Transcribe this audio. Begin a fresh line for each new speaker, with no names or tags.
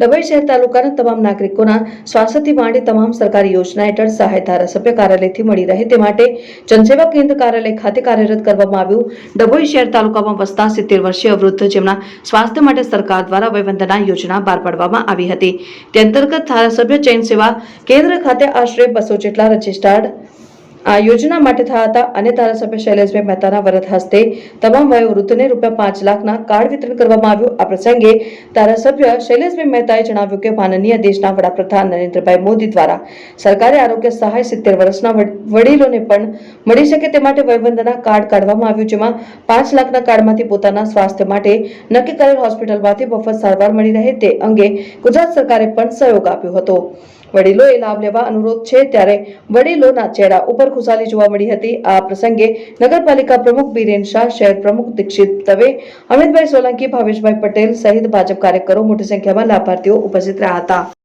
ડભોઈ શહેર તાલુકાના તમામ નાગરિકોના સ્વાસ્થ્યથી માંડી તમામ સરકારી યોજના હેઠળ સહાય ધારાસભ્ય કાર્યાલયથી મળી રહે તે માટે જનસેવા કેન્દ્ર કાર્યાલય ખાતે કાર્યરત કરવામાં આવ્યું. ડભોઈ શહેર તાલુકામાં વસતા સિત્તેર વર્ષીય વૃદ્ધ જેમના સ્વાસ્થ્ય માટે સરકાર દ્વારા વયવંદના યોજના બહાર પાડવામાં આવી હતી. તે અંતર્ગત ધારાસભ્ય જૈન સેવા કેન્દ્ર ખાતે આશરે બસો જેટલા રજિસ્ટર્ડ આ યોજના માટે થયા હતા અને ધારાસભ્ય શૈલેષભાઈ મહેતાના વરદ હસ્તે તમામ વયોવૃદ્ધને રૂપિયા પાંચ લાખના કાર્ડ વિતરણ કરવામાં આવ્યું. આ પ્રસંગે ધારાસભ્ય શૈલેષભાઈ મહેતાએ જણાવ્યું કે માનનીય દેશના વડાપ્રધાન નરેન્દ્રભાઈ મોદી દ્વારા સરકારે આરોગ્ય સહાય સિત્તેર વર્ષના વડીલોને પણ મળી શકે તે માટે વયવંદના કાર્ડ કાઢવામાં આવ્યું, જેમાં પાંચ લાખના કાર્ડમાંથી પોતાના સ્વાસ્થ્ય માટે નક્કી કરેલ હોસ્પિટલમાંથી મફત સારવાર મળી રહે તે અંગે ગુજરાત સરકારે પણ સહયોગ આપ્યો હતો. વડીલોએ લાભ લેવા અનુરોધ છે ત્યારે વડીલોના ચહેરા ઉપર ખુશાલી જોવા મળી હતી. આ પ્રસંગે નગરપાલિકા પ્રમુખ બીરેન શાહ, શહેર પ્રમુખ દીક્ષિત દવે, અમિતભાઈ સોલંકી, ભાવેશભાઈ પટેલ સહિત ભાજપ કાર્યકરો મોટી સંખ્યામાં લાભાર્થીઓ ઉપસ્થિત રહ્યા હતા.